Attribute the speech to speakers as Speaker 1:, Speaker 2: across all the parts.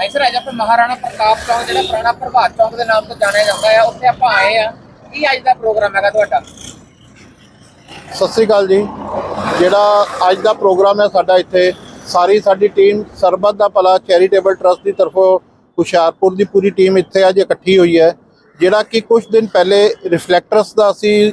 Speaker 1: ਭਾਈ sir, ਅੱਜ ਆਪਾਂ ਮਹਾਰਾਣਾ ਪ੍ਰਤਾਪ ਚੌਂਕ, ਜਿਹੜਾ ਪੁਰਾਣਾ ਪ੍ਰਭਾਤ ਚੌਂਕ ਦੇ ਨਾਮ ਤੋਂ ਜਾਣਿਆ ਜਾਂਦਾ ਹੈ ਉੱਥੇ ਆਪਾਂ ਆਏ ਆ। ਕੀ ਅੱਜ ਦਾ ਪ੍ਰੋਗਰਾਮ ਹੈਗਾ ਤੁਹਾਡਾ?
Speaker 2: ਸਤਿ ਸ੍ਰੀ ਅਕਾਲ ਜੀ। ਜਿਹੜਾ ਅੱਜ ਦਾ ਪ੍ਰੋਗਰਾਮ ਹੈ ਸਾਡਾ ਇੱਥੇ, ਸਾਰੀ ਸਾਡੀ ਟੀਮ ਸਰਬੱਤ ਦਾ ਭਲਾ ਚੈਰੀਟੇਬਲ ਟਰਸਟ ਦੀ ਤਰਫੋਂ ਹੁਸ਼ਿਆਰਪੁਰ ਦੀ ਪੂਰੀ ਟੀਮ ਇੱਥੇ ਅੱਜ ਇਕੱਠੀ ਹੋਈ ਹੈ। ਜਿਹੜਾ ਕਿ ਕੁਝ ਦਿਨ ਪਹਿਲੇ ਰਿਫਲੈਕਟਰਸ ਦਾ ਅਸੀਂ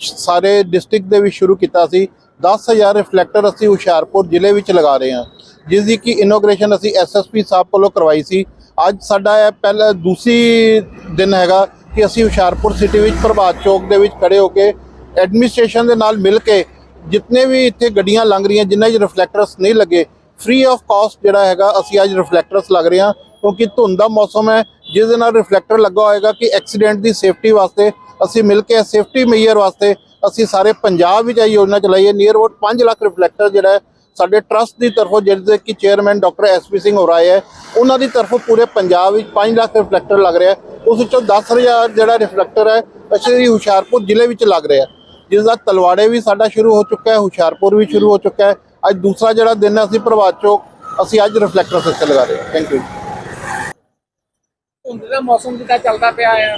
Speaker 2: ਸਾਰੇ ਡਿਸਟ੍ਰਿਕਟ ਦੇ ਵਿੱਚ ਸ਼ੁਰੂ ਕੀਤਾ ਸੀ। 10000 ਰਿਫਲੈਕਟਰ ਅਸੀਂ ਹੁਸ਼ਿਆਰਪੁਰ ਜ਼ਿਲ੍ਹੇ ਵਿੱਚ ਲਗਾ ਰਹੇ ਹਾਂ। ਜਿਸ ਦੀ ਕਿ ਇਨੋਗ੍ਰੇਸ਼ਨ ਅਸੀਂ ਐਸਐਸਪੀ ਸਾਹਿਬ ਕੋਲੋਂ ਕਰਵਾਈ ਸੀ। ਅੱਜ ਸਾਡਾ ਇਹ ਪਹਿਲਾ, ਦੂਸਰੀ ਦਿਨ ਹੈਗਾ ਕਿ ਅਸੀਂ ਹੁਸ਼ਿਆਰਪੁਰ ਸਿਟੀ ਵਿੱਚ, ਪ੍ਰਭਾਤ ਚੌਕ ਦੇ ਵਿੱਚ ਖੜੇ ਹੋ ਕੇ ਐਡਮਿਨਿਸਟ੍ਰੇਸ਼ਨ ਦੇ ਨਾਲ ਮਿਲ ਕੇ ਜਿੰਨੇ ਵੀ ਇੱਥੇ ਗੱਡੀਆਂ ਲੰਘ ਰਹੀਆਂ ਜਿਨ੍ਹਾਂ 'ਚ ਰਿਫਲੈਕਟਰਸ ਨਹੀਂ ਲੱਗੇ ਫ੍ਰੀ ਆਫ ਕਾਸਟ ਜਿਹੜਾ ਹੈਗਾ, ਅਸੀਂ ਅੱਜ ਰਿਫਲੈਕਟਰਸ ਲੱਗ ਰਹੇ ਹਾਂ। ਕਿਉਂਕਿ ਧੁੰਦ ਦਾ ਮੌਸਮ ਹੈ, ਜਿਸ ਦੇ ਨਾਲ ਰਿਫਲੈਕਟਰ ਲੱਗਾ ਹੋਏਗਾ ਕਿ ਐਕਸੀਡੈਂਟ ਦੀ ਸੇਫਟੀ ਵਾਸਤੇ ਅਸੀਂ ਮਿਲ ਕੇ ਸੇਫਟੀ ਮੇਜਰ ਵਾਸਤੇ ਅਸੀਂ ਸਾਰੇ ਪੰਜਾਬ ਵਿੱਚ ਇਹ ਯੋਜਨਾ ਚਲਾਈ ਹੈ। ਨੀਅਰ ਅਬਾਊਟ 5 ਲੱਖ ਰਿਫਲੈਕਟਰ ਜਿਹੜਾ ਹੈ ਸਾਡੇ ਟਰਸਟ ਦੀ ਤਰਫੋਂ ਜਿਹਦੇ ਕਿ ਚੇਅਰਮੈਨ ਡਾਕਟਰ ਐਸਪੀ ਸਿੰਘ ਹੋ ਰਹੇ ਹੈ ਉਹਨਾਂ ਦੀ ਤਰਫੋਂ ਪੂਰੇ ਪੰਜਾਬ ਵਿੱਚ 5 ਲੱਖ ਰਿਫਲੈਕਟਰ ਲੱਗ ਰਿਹਾ ਉਸ ਵਿੱਚੋਂ 10000 ਜਿਹੜਾ ਰਿਫਲੈਕਟਰ ਹੈ ਅਸੀਂ ਹੁਸ਼ਿਆਰਪੁਰ ਜ਼ਿਲ੍ਹੇ ਵਿੱਚ ਲੱਗ ਰਿਹਾ ਜਿਸ ਦਾ ਤਲਵਾੜੇ ਵੀ ਸਾਡਾ ਸ਼ੁਰੂ ਹੋ ਚੁੱਕਾ ਹੈ ਹੁਸ਼ਿਆਰਪੁਰ ਵੀ ਸ਼ੁਰੂ ਹੋ ਚੁੱਕਾ ਹੈ। ਅੱਜ ਦੂਸਰਾ ਜਿਹੜਾ ਦਿਨ ਹੈ ਅਸੀਂ ਪ੍ਰਭਾਤ ਚੌਕ ਅਸੀਂ ਅੱਜ ਰਿਫਲੈਕਟਰ ਸਿਸਟਮ ਲਗਾ ਰਹੇ ਹਾਂ। ਥੈਂਕ ਯੂ
Speaker 1: ਧੁੰਦ ਦਾ ਮੌਸਮ ਜਿੱਦਾਂ ਚੱਲਦਾ ਪਿਆ ਆ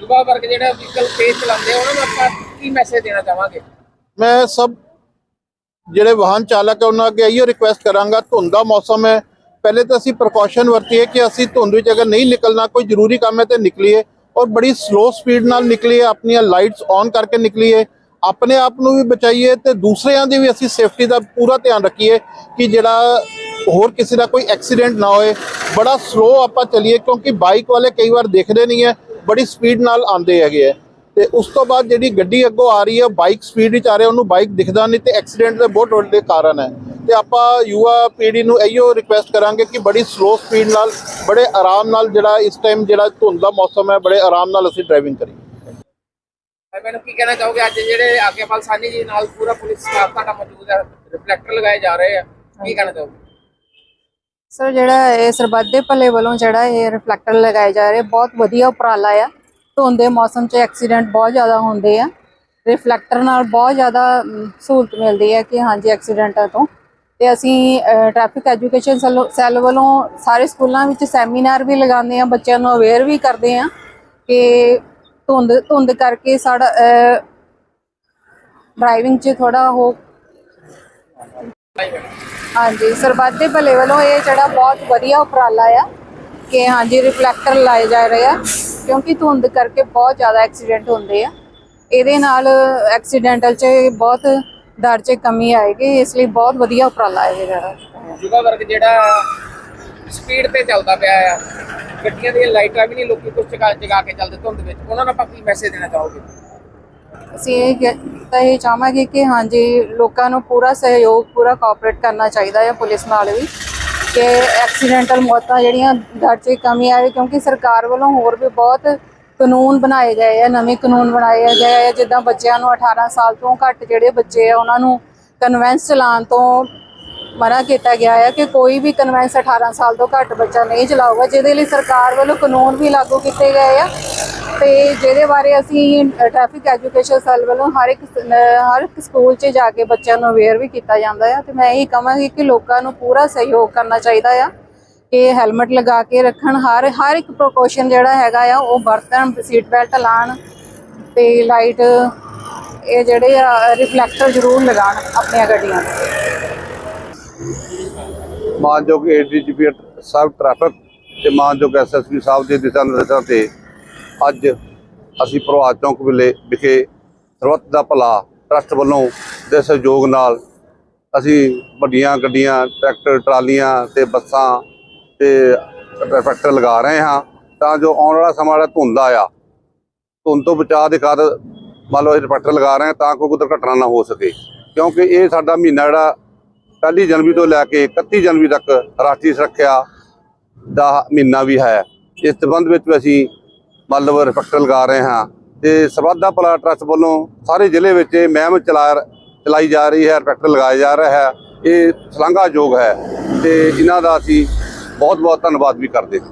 Speaker 1: ਯੁਵਾ ਵਰਗ ਜਿਹੜਾ ਵਹੀਕਲ ਤੇਜ਼ ਚਲਾਉਂਦੇ ਉਹਨਾਂ ਨੂੰ ਆਪਾਂ ਕੀ ਮੈਸੇਜ ਦੇਣਾ ਚਾਹਾਂਗੇ?
Speaker 2: ਮੈਂ ਸਭ ਜਿਹੜੇ ਵਾਹਨ ਚਾਲਕ ਹੈ ਉਹਨਾਂ ਅੱਗੇ ਇਹੋ ਰਿਕੁਐਸਟ ਕਰਾਂਗਾ। ਧੁੰਦ ਦਾ ਮੌਸਮ ਹੈ। ਪਹਿਲੇ ਤਾਂ ਅਸੀਂ ਪ੍ਰੀਕਾਸ਼ਨ ਵਰਤੀਏ ਕਿ ਅਸੀਂ ਧੁੰਦ ਵਿੱਚ ਅਗਰ ਨਹੀਂ ਨਿਕਲਣਾ, ਕੋਈ ਜ਼ਰੂਰੀ ਕੰਮ ਹੈ ਤੇ ਨਿਕਲੀਏ ਔਰ ਬੜੀ ਸਲੋ ਸਪੀਡ ਨਾਲ ਨਿਕਲੀਏ, ਆਪਣੀਆਂ ਲਾਈਟਸ ਔਨ ਕਰਕੇ ਨਿਕਲੀਏ। ਆਪਣੇ ਆਪ ਨੂੰ ਵੀ ਬਚਾਈਏ ਤੇ ਦੂਸਰਿਆਂ ਦੀ ਵੀ ਅਸੀਂ ਸੇਫਟੀ ਦਾ ਪੂਰਾ ਧਿਆਨ ਰੱਖੀਏ ਕਿ ਜਿਹੜਾ ਹੋਰ ਕਿਸੇ ਦਾ ਕੋਈ ਐਕਸੀਡੈਂਟ ਨਾ ਹੋਏ। ਬੜਾ ਸਲੋ ਆਪਾਂ ਚਲੀਏ ਕਿਉਂਕਿ ਬਾਈਕ ਵਾਲੇ ਕਈ ਵਾਰ ਦੇਖਦੇ ਨਹੀਂ ਹੈ, ਬੜੀ ਸਪੀਡ ਨਾਲ ਆਉਂਦੇ ਹੈਗੇ ਹੈ। ਤੇ ਉਸ ਤੋਂ ਬਾਅਦ ਜਿਹੜੀ ਗੱਡੀ ਅੱਗੋਂ ਆ ਰਹੀ ਹੈ ਬਾਈਕ ਸਪੀਡ ਵਿੱਚ ਆ ਰਿਹਾ ਉਹਨੂੰ ਬਾਈਕ ਦਿਖਦਾ ਨਹੀਂ ਤੇ ਐਕਸੀਡੈਂਟ ਦੇ ਬਹੁਤ ਵੱਡੇ ਕਾਰਨ ਹੈ। ਤੇ ਆਪਾਂ ਯੁਵਾ ਪੀੜ੍ਹੀ ਨੂੰ ਇਹੋ ਰਿਕੁਐਸਟ ਕਰਾਂਗੇ ਕਿ ਬੜੀ ਸਲੋ ਸਪੀਡ ਨਾਲ ਬੜੇ ਆਰਾਮ ਨਾਲ ਜਿਹੜਾ ਇਸ ਟਾਈਮ ਜਿਹੜਾ ਧੁੰਦ ਦਾ ਮੌਸਮ ਹੈ ਬੜੇ ਆਰਾਮ ਨਾਲ ਅਸੀਂ ਡਰਾਈਵਿੰਗ ਕਰੀਏ।
Speaker 1: ਭਾਈ ਮੈਨੂੰ ਕੀ ਕਹਿਣਾ ਚਾਹੋਗੇ? ਅੱਜ ਜਿਹੜੇ ਆਗੇਵਾਲ ਸਾਨੀ ਜੀ ਨਾਲ ਪੂਰਾ ਪੁਲਿਸ ਸਟਾਫ ਤੁਹਾਡਾ ਮੌਜੂਦ ਹੈ ਰਿਫਲੈਕਟਰ ਲਗਾਏ ਜਾ ਰਹੇ ਆ। ਕੀ ਕਹਿਣਾ ਚਾਹੋਗੇ?
Speaker 3: ਸਰ ਜਿਹੜਾ ਇਹ ਸਰਬੱਤ ਦੇ ਭਲੇ ਵੱਲੋਂ ਜਿਹੜਾ ਇਹ ਰਿਫਲੈਕਟਰ ਲਗਾਏ ਜਾ ਰਹੇ ਬਹੁਤ ਵਧੀਆ ਉਪਰਾਲਾ ਆ। ਧੁੰਦ ਦੇ ਮੌਸਮ 'ਚ ਐਕਸੀਡੈਂਟ ਬਹੁਤ ਜ਼ਿਆਦਾ ਹੁੰਦੇ ਆ। ਰਿਫਲੈਕਟਰ ਨਾਲ ਬਹੁਤ ਜ਼ਿਆਦਾ ਸਹੂਲਤ ਮਿਲਦੀ ਹੈ ਕਿ ਹਾਂਜੀ ਐਕਸੀਡੈਂਟਾਂ ਤੋਂ। ਤੇ ਅਸੀਂ ਟ੍ਰੈਫਿਕ ਐਜੂਕੇਸ਼ਨ ਸੈੱਲ ਵੱਲੋਂ ਸਾਰੇ ਸਕੂਲਾਂ ਵਿੱਚ ਸੈਮੀਨਾਰ ਵੀ ਲਗਾਉਂਦੇ ਆ ਬੱਚਿਆਂ ਨੂੰ ਅਵੇਅਰ ਵੀ ਕਰਦੇ ਆ ਕਿ ਧੁੰਦ ਧੁੰਦ ਕਰਕੇ ਸਾਡਾ ਡਰਾਈਵਿੰਗ 'ਚ ਥੋੜਾ ਹੋ ਹਾਂਜੀ, ਸਰਬੱਤ ਦੇ ਭਲੇ ਵੱਲੋਂ ਇਹ ਜਿਹੜਾ ਬਹੁਤ ਵਧੀਆ ਉਪਰਾਲਾ ਆ ਕਿ ਹਾਂਜੀ ਰਿਫਲੈਕਟਰ ਲਾਏ ਜਾ ਰਹੇ ਆ। ਕਿਉਂਕਿ ਧੁੰਦ ਕਰਕੇ ਬਹੁਤ ਜ਼ਿਆਦਾ ਐਕਸੀਡੈਂਟ ਹੁੰਦੇ ਆ। ਇਹਦੇ ਨਾਲ ਐਕਸੀਡੈਂਟਲ 'ਚ ਬਹੁਤ ਦਰ 'ਚ ਕਮੀ ਆਏਗੀ ਇਸ ਲਈ ਬਹੁਤ ਵਧੀਆ ਉਪਰਾਲਾ ਹੈ ਜਿਹੜਾ।
Speaker 1: ਯੁਵਾ ਵਰਗ ਜਿਹੜਾ ਸਪੀਡ ਤੇ ਚੱਲਦਾ ਪਿਆ ਆ ਗੱਡੀਆਂ ਦੀਆਂ ਲਾਈਟਾਂ ਵੀ ਨਹੀਂ ਲੋਕੀ ਕੁਝ ਜਗਾ ਜਗਾ ਕੇ ਚੱਲਦੇ ਧੁੰਦ ਵਿੱਚ। ਉਹਨਾਂ ਨੂੰ ਆਪਾਂ ਕੀ ਮੈਸੇਜ ਦੇਣਾ ਚਾਹੋਗੇ?
Speaker 3: ਅਸੀਂ ਇਹ ਕਹਿ- ਤਾਂ ਇਹ ਚਾਹਾਂਗੇ ਕਿ ਹਾਂਜੀ ਲੋਕਾਂ ਨੂੰ ਪੂਰਾ ਸਹਿਯੋਗ ਪੂਰਾ ਕੋਆਪਰੇਟ ਕਰਨਾ ਚਾਹੀਦਾ ਹੈ ਪੁਲਿਸ ਨਾਲ ਵੀ। ਕਿ ਐਕਸੀਡੈਂਟਲ ਮੌਤਾਂ ਜਿਹੜੀਆਂ ਦਰ 'ਚ ਕਮੀ ਆਵੇ ਕਿਉਂਕਿ ਸਰਕਾਰ ਵੱਲੋਂ ਹੋਰ ਵੀ ਬਹੁਤ ਕਾਨੂੰਨ ਬਣਾਏ ਗਏ ਆ, ਨਵੇਂ ਕਾਨੂੰਨ ਬਣਾਏ ਗਏ ਆ, ਜਿੱਦਾਂ ਬੱਚਿਆਂ ਨੂੰ 18 ਸਾਲ ਤੋਂ ਘੱਟ ਜਿਹੜੇ ਬੱਚੇ ਆ, ਉਹਨਾਂ ਨੂੰ ਕਨਵੈਂਸ ਚਲਾਉਣ ਤੋਂ ਮਨਾ ਕੀਤਾ ਗਿਆ ਹੈ ਕਿ ਕੋਈ ਵੀ ਕਨਵੈਂਸ 18 ਸਾਲ ਤੋਂ ਘੱਟ ਬੱਚਾ ਨਹੀਂ ਚਲਾਊਗਾ, ਜਿਹਦੇ ਲਈ ਸਰਕਾਰ ਵੱਲੋਂ ਕਾਨੂੰਨ ਵੀ ਲਾਗੂ ਕੀਤੇ ਗਏ ਆ। ਤੇ ਜਿਹਦੇ ਬਾਰੇ ਅਸੀਂ ਟ੍ਰੈਫਿਕ ਐਜੂਕੇਸ਼ਨ ਸੈੱਲ ਵੱਲੋਂ ਹਰ ਇੱਕ ਹਰ ਇੱਕ ਸਕੂਲ 'ਚ ਜਾ ਕੇ ਬੱਚਿਆਂ ਨੂੰ ਅਵੇਅਰ ਵੀ ਕੀਤਾ ਜਾਂਦਾ ਆ ਤੇ ਮੈਂ ਇਹੀ ਕਹਾਂਗੀ ਕਿ ਲੋਕਾਂ ਨੂੰ ਪੂਰਾ ਸਹਿਯੋਗ ਕਰਨਾ ਚਾਹੀਦਾ ਆ ਕਿ ਹੈਲਮਟ ਲਗਾ ਕੇ ਰੱਖਣ, ਹਰ ਹਰ ਇੱਕ ਪ੍ਰੀਕਾਸ਼ਨ ਜਿਹੜਾ ਹੈਗਾ ਆ ਉਹ ਵਰਤਣ ਸੀਟ ਬੈਲਟ ਲਾਣ ਤੇ ਲਾਈਟ ਇਹ ਜਿਹੜੇ ਆ ਰਿਫਲੈਕਟਰ ਜ਼ਰੂਰ ਲਗਾਉਣ ਆਪਣੀਆਂ ਗੱਡੀਆਂ
Speaker 4: ਮਾਨਯੋਗ ਏਡੀਜੀਪੀ ਸਾਹਿਬ ਟ੍ਰੈਫਿਕ ਤੇ ਮਾਨਯੋਗ ਐਸਐਸਪੀ ਸਾਹਿਬ ਦੇ ਦਿਸ਼ਾ ਨਿਰਦੇਸ਼ਾਂ ਤੇ ਅੱਜ ਅਸੀਂ ਪ੍ਰਭਾਤ ਚੌਂਕ ਵਿਲੇ ਵਿਖੇ ਸਰਬੱਤ ਦਾ ਭਲਾ ਟਰਸਟ ਵੱਲੋਂ ਦੇ ਸਹਿਯੋਗ ਨਾਲ ਅਸੀਂ ਵੱਡੀਆਂ ਗੱਡੀਆਂ, ਟਰੈਕਟਰ, ਟਰਾਲੀਆਂ ਤੇ ਬੱਸਾਂ ਤੇ ਟਰੈਕਟਰ ਲਗਾ ਰਹੇ ਹਾਂ ਤਾਂ ਜੋ ਆਉਣ ਵਾਲਾ ਸਮਾਂ ਜਿਹੜਾ ਧੁੰਦ ਆਇਆ, ਧੁੰਦ ਤੋਂ ਬਚਾਅ ਦੇ ਖਾਤਰ ਮੰਨ ਲਓ ਇਹ ਟਰੈਕਟਰ ਲਗਾ ਰਹੇ ਹਾਂ ਤਾਂ ਕੋਈ ਦੁਰਘਟਨਾ ਨਾ ਹੋ ਸਕੇ। ਕਿਉਂਕਿ ਇਹ ਸਾਡਾ ਮਹੀਨਾ ਜਿਹੜਾ ਪਹਿਲੀ ਜਨਵਰੀ ਤੋਂ ਲੈ ਕੇ 31 ਜਨਵਰੀ ਤੱਕ ਰਾਸ਼ਟਰੀ ਸੁਰੱਖਿਆ ਦਾ ਮਹੀਨਾ ਵੀ ਹੈ। ਇਸ ਸੰਬੰਧ ਵਿੱਚ ਵੀ ਅਸੀਂ ਮਤਲਬ ਰਿਫੈਕਟਰ ਲਗਾ ਰਹੇ ਹਾਂ ਤੇ ਸਰਬੱਤ ਦਾ ਭਲਾ ਟਰੱਸਟ ਵੱਲੋਂ ਸਾਰੇ ਜ਼ਿਲ੍ਹੇ ਵਿੱਚ ਇਹ ਮਹਿਮ ਚਲਾ ਚਲਾਈ ਜਾ ਰਹੀ ਹੈ ਰਿਫੈਕਟਰ ਲਗਾਇਆ ਜਾ ਰਿਹਾ ਹੈ। ਇਹ ਸ਼ਲਾਘਾਯੋਗ ਹੈ ਤੇ ਇਹਨਾਂ ਦਾ ਅਸੀਂ ਬਹੁਤ ਬਹੁਤ ਧੰਨਵਾਦ ਵੀ ਕਰਦੇ ਹਾਂ।